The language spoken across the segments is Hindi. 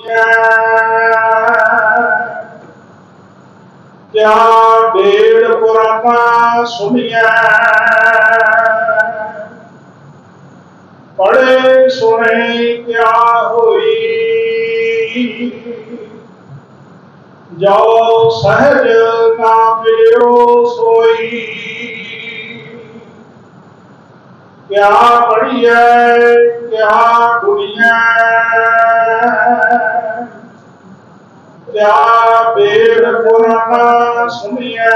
क्या बेड़ पुराना सुनिया पढ़े सुने क्या हुई जो सहज ना मिलो सोई क्या बढ़िया क्या गुड़िया क्या बेड़ पुराना सुनिए।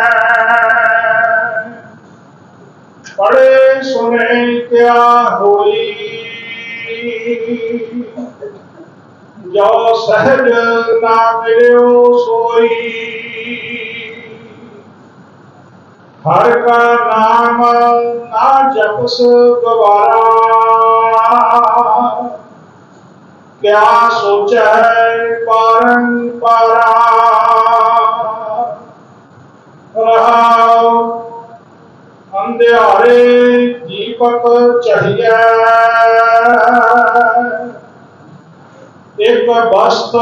पढ़े, सुने, क्या हुई? जो सहज ना मिलो सोई। हर का नाम ना जपस दोबारा। क्या सोचा परंपरा? अंधेरे दीपक चढ़िया। एक बस्त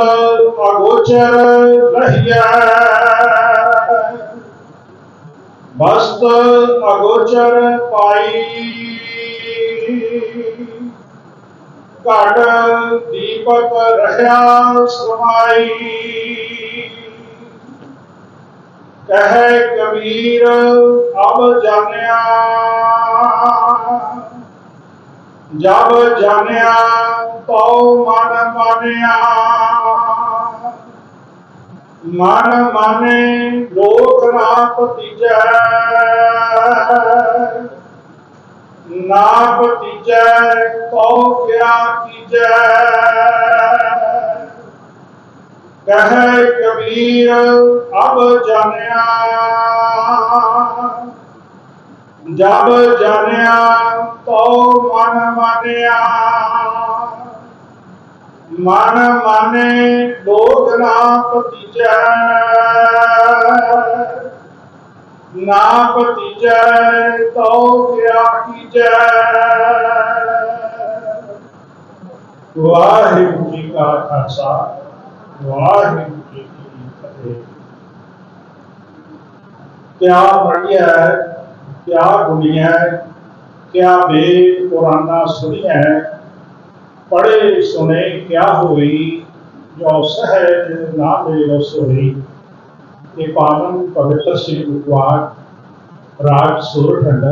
अगोचर रहिया। बस्त अगोचर पाई ਘੜ ਦੀਪਕ ਰਹਿਆ ਸਮਾਈ ਕਹੇ ਕਬੀਰ ਅਬ ਜਾਣਿਆ ਜਬ ਜਾਣਿਆ ਤਉ ਮਨ ਮਾਨਿਆ ਮਨ ਮਾਨੇ ਲੋਕ ਨਾ ਪਤੀਜੈ ਨਾਮ ਤੀਜੈ ਕਉ ਕਿਆ ਤੀਜੈ ਕਹੈ ਕਬੀਰ, ਅਬ ਜਾਣਿਆ। ਜਬ ਜਾਣਿਆ, ਤਉ ਮਨ ਮਾਨਿਆ। ਮਨ ਮਾਨੇ ਲੋਕ ਨਾ ਪਤੀਜੈ नाम कीजय तो क्या की कीजय वाहिगुरु जी का खासा वाहिगुरु जी की फतेह क्या बढ़िया है? क्या दुनिया है? क्या वेद पुराना सुनी है? पढ़े, सुने, क्या हुई? जो सहज ना नाम रसोई पावन पवित्र श्री गुरुद्वार, राग सूरखंड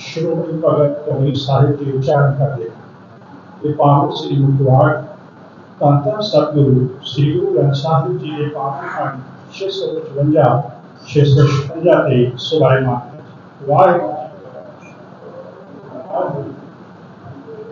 श्रोमणी भगत कवि साहित्य उच्चारण कर ले ये पावन श्री गुरुद्वार तंत्र सतगुरु, श्री गुरु ग्रंथ साहिब जी के पावन खंड छे सौ पचवंजा छे सौ छपंजा वाहिगुरू